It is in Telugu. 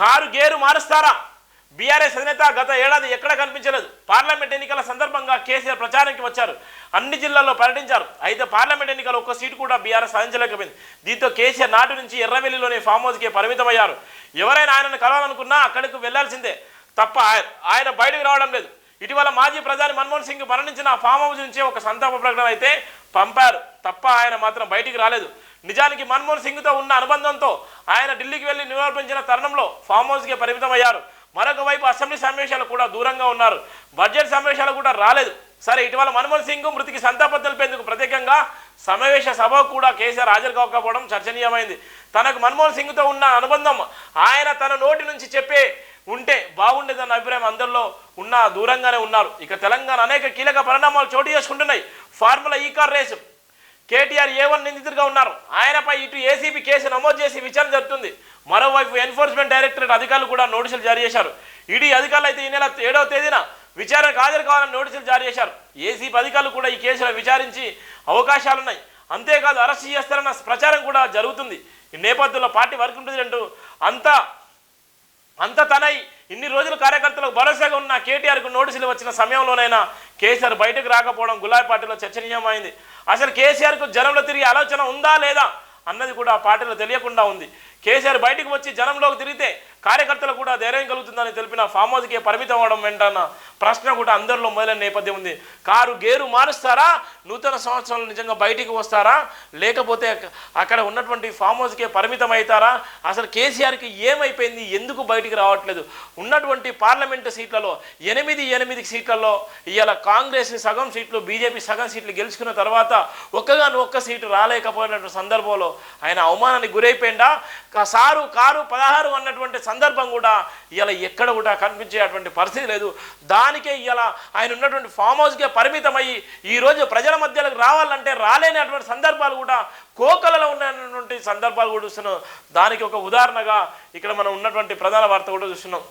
Car gear మారుస్తారా? బీఆర్ఎస్ అధినేత గత ఏడాది ఎక్కడ కనిపించలేదు. పార్లమెంట్ ఎన్నికల సందర్భంగా కేసీఆర్ ప్రచారానికి వచ్చారు. అన్ని జిల్లాల్లో పర్యటించారు. అయితే పార్లమెంట్ ఎన్నికల ఒక్క సీటు కూడా బీఆర్ఎస్ సాధించలేకపోయింది. దీంతో కేసీఆర్ నాటి నుంచి ఎర్రవెల్లిలోని ఫామ్ హౌస్కి పరిమితమయ్యారు. ఎవరైనా ఆయనను కలవాలనుకున్నా అక్కడికి వెళ్ళాల్సిందే తప్ప ఆయన బయటకు రావడం లేదు. ఇటీవల మాజీ ప్రధాని మన్మోహన్ సింగ్ మరణించిన ఫామ్ హౌస్ నుంచి ఒక సంతాప ప్రకటన అయితే పంపారు. తప్ప ఆయన మాత్రం బయటికి రాలేదు. నిజానికి మన్మోహన్ సింగ్తో ఉన్న అనుబంధంతో ఆయన ఢిల్లీకి వెళ్ళి నివారించిన తరుణంలో ఫామ్ హౌస్కి పరిమితమయ్యారు. మరొక వైపు అసెంబ్లీ సమావేశాలు కూడా దూరంగా ఉన్నారు. బడ్జెట్ సమావేశాలు కూడా రాలేదు. సరే ఇటీవల మన్మోహన్ సింగ్ మృతికి సంతాపం తెలిపేందుకు ప్రత్యేకంగా సమావేశ సభకు కూడా కేసీఆర్ హాజరు కాకపోవడం చర్చనీయమైంది. తనకు మన్మోహన్ సింగ్తో ఉన్న అనుబంధం ఆయన తన నోటి నుంచి చెప్పే ఉంటే బాగుండేదన్న అభిప్రాయం అందరిలో ఉన్న దూరంగానే ఉన్నారు. ఇక తెలంగాణ అనేక కీలక పరిణామాలు చోటు చేసుకుంటున్నాయి. Formula E car race. KTR A one నిందితుడిగా ఉన్నారు? ఆయనపై ఇటు ఏసీబీ కేసు నమోదు చేసి విచారణ జరుగుతుంది మరోవైపు ఎన్ఫోర్స్మెంట్ డైరెక్టరేట్ అధికారులు కూడా నోటీసులు జారీ చేశారు. ఈడీ అధికారులు అయితే ఈ నెల ఏడవ తేదీన విచారణకు హాజరు కావాలని నోటీసులు జారీ చేశారు. ఏసీబీ అధికారులు కూడా ఈ కేసులో విచారించి అవకాశాలున్నాయి. అంతేకాదు అరెస్ట్ చేస్తారన్న ప్రచారం కూడా జరుగుతుంది. ఈ నేపథ్యంలో పార్టీ వర్కింగ్ ప్రెసిడెంట్ అంతా అంత తనై ఇన్ని రోజులు కార్యకర్తలకు భరోసాగా ఉన్న కేటీఆర్కు నోటీసులు వచ్చిన సమయంలోనైనా కేసీఆర్ బయటకు రాకపోవడం గులాబీ పార్టీలో చర్చనీయమైంది. అసలు కేసీఆర్కు జనంలో తిరిగి ఆలోచన ఉందా లేదా అన్నది కూడా ఆ పార్టీలో తెలియకుండా ఉంది. కేసీఆర్ బయటకు వచ్చి జనంలోకి తిరిగితే కార్యకర్తలు కూడా ధైర్యం కలుగుతుందని తెలిపిన ఫామ్ హౌస్కే పరిమితం అవడం వెంటన్న ప్రశ్న కూడా అందరిలో మొదలైన నేపథ్యం ఉంది. కారు గేరు మారుస్తారా? నూతన సంవత్సరంలో నిజంగా బయటికి వస్తారా? లేకపోతే అక్కడ ఉన్నటువంటి ఫామ్ హౌస్కే పరిమితం అవుతారా? అసలు కేసీఆర్కి ఏమైపోయింది? ఎందుకు బయటికి రావట్లేదు? ఉన్నటువంటి పార్లమెంటు సీట్లలో ఎనిమిది ఎనిమిది సీట్లలో ఇవాళ కాంగ్రెస్ సగం సీట్లు బీజేపీ సగం సీట్లు గెలుచుకున్న తర్వాత ఒక్కగాను ఒక్క సీటు రాలేకపోయినటువంటి సందర్భంలో ఆయన అవమానానికి గురైపోయిందా? సారు కారు పదహారు అన్నటువంటి సందర్భం కూడా ఇలా ఎక్కడ కూడా కనిపించేటువంటి పరిస్థితి లేదు. దానికే ఇలా ఆయన ఉన్నటువంటి ఫామ్ హౌస్కే పరిమితమయ్యి ఈరోజు ప్రజల మధ్యలోకి రావాలంటే రాలేనటువంటి సందర్భాలు కూడా కోకలలో ఉన్నటువంటి సందర్భాలు కూడా చూస్తున్నాం. దానికి ఒక ఉదాహరణగా ఇక్కడ మనం ఉన్నటువంటి ప్రధాన వార్త కూడా చూస్తున్నాం.